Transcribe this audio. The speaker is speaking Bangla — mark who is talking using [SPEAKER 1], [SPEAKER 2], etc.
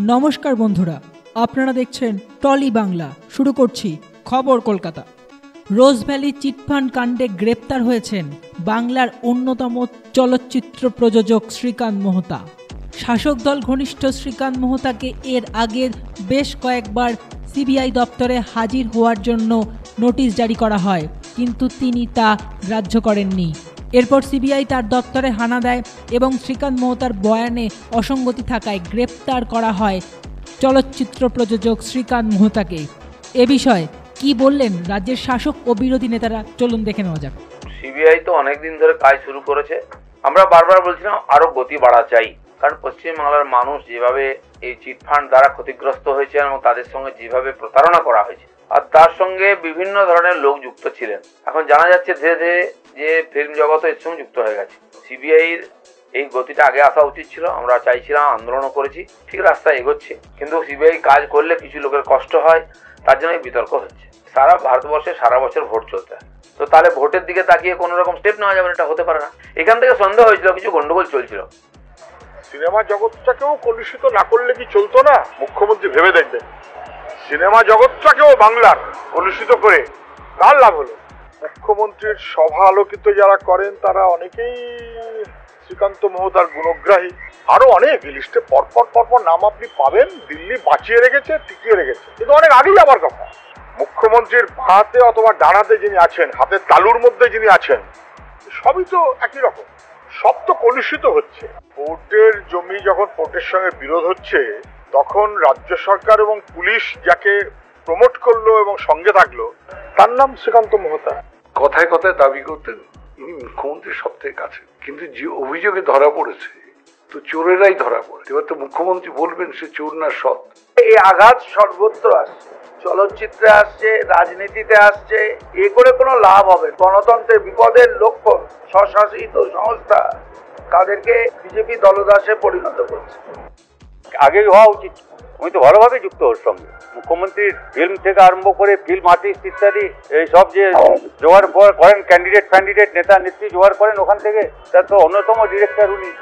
[SPEAKER 1] নমস্কার বন্ধুরা, আপনারা দেখছেন টলি বাংলা। শুরু করছি খবর কলকাতা। রোজ ভ্যালি চিটফান্ড কাণ্ডে গ্রেপ্তার হয়েছেন বাংলার অন্যতম চলচ্চিত্র প্রযোজক শ্রীকান্ত মোহতা। শাসক দল ঘনিষ্ঠ শ্রীকান্ত মোহতাকে এর আগের বেশ কয়েকবার সিবিআই দপ্তরে হাজির হওয়ার জন্য নোটিশ জারি করা হয়, কিন্তু তিনি তা গ্রাহ্য করেননি। এরপর সিবিআই তার দপ্তরে হানা দেয় এবং শ্রীকান্ত মোহতার বয়ানে অসঙ্গতি থাকায় গ্রেপ্তার করা হয় চলচ্চিত্র প্রযোজক শ্রীকান্ত মোহতাকে। এ বিষয়ে কি বললেন রাজ্যের শাসক ও বিরোধী নেতারা? চলুন দেখে নেওয়া যাক।
[SPEAKER 2] সিবিআই তো অনেকদিন ধরে কাজ শুরু করেছে। আমরা বারবার বলছিলাম আরও গতি বাড়া চাই কারণ পশ্চিমবাংলার মানুষ যেভাবে এই চিটফান্ড দ্বারা ক্ষতিগ্রস্ত হয়েছে এবং তাদের সঙ্গে যেভাবে প্রতারণা করা হয়েছে আর তার সঙ্গে বিভিন্ন ধরনের লোক যুক্ত ছিলেন। এখন জানা যাচ্ছে ধীরে ধীরে যে ফিল্ম জগৎ এর সঙ্গে যুক্ত হয়ে গেছে। সিবিআইর এই গতিটা আগে আসা উচিত ছিল, আমরা চাইছিলাম, আন্দোলনও করেছি, ঠিক রাস্তায় এগোচ্ছে। কিন্তু সিবিআই কাজ করলে কিছু লোকের কষ্ট হয়, তার জন্য বিতর্ক হচ্ছে। সারা ভারতবর্ষে সারা বছর ভোট চলতে তো তাহলে ভোটের দিকে তাকিয়ে কোনো রকম স্টেপ নেওয়া যাবে এটা হতে পারে না। এখান থেকে সন্দেহ হয়েছিল, কিছু গন্ডগোল চলছিল।
[SPEAKER 3] সিনেমা জগৎটাকেও কলুষিত না করলে কি চলতো না? মুখ্যমন্ত্রী ভেবে দেখবেন। সিনেমা জগৎটাকেও বাংলার কলুষিত করে কার লাভ হলো? মুখ্যমন্ত্রীর সভা আলোকিত যারা করেন, তারা অনেকেই শ্রীকান্ত মোহতার গুণগ্রাহী। আরও অনেক লিস্টে পরপর পরপর নাম আপনি পাবেন। দিল্লি বাঁচিয়ে রেখেছে, টিকিয়ে রেখেছে। কিন্তু অনেক আগেই যাবার কথা। মুখ্যমন্ত্রীর হাতে অথবা ডানাতে যিনি আছেন হাতের তালুর মধ্যে যিনি আছেন, সবই তো একই রকম। সব তো কলুষিত হচ্ছে। পোর্টের জমি যখন পোর্টের সঙ্গে বিরোধ হচ্ছে তখন রাজ্য সরকার এবং পুলিশ যাকে প্রমোট করল এবং সঙ্গে থাকল তার নাম শ্রীকান্ত মোহতা।
[SPEAKER 4] কথায় কথায় দাবি করতেন ইনি মুখ্যমন্ত্রীর সব থেকে কাছে। কিন্তু যে অভিযোগে ধরা পড়েছে তো চোরেরাই ধরা পড়ে এবার তো মুখ্যমন্ত্রী বলবেন সে চোর না সৎ।
[SPEAKER 2] এই আঘাত সর্বত্র আসছে। চলচ্চিত্রে আসছে রাজনীতিতে আসছে এ করে কোনো লাভ হবে গণতন্ত্রের বিপদের লক্ষ্য স্বশাসিত সংস্থা তাদেরকে বিজেপি দলদাসে পরিণত করছে।
[SPEAKER 5] আগেই হওয়া উচিত। উনি তো ভালোভাবে যুক্ত ওর সঙ্গে। মুখ্যমন্ত্রীর ফিল্ম থেকে আরম্ভ করে ফিল্ম আর্টিস্ট ইত্যাদি, এই সব যে জোগাড় কর- করেন ক্যান্ডিডেট ফ্যান্ডিডেট নেতা নেত্রী জোগাড় করেন ওখান থেকে, তার তো অন্যতম ডিরেক্টর উনি।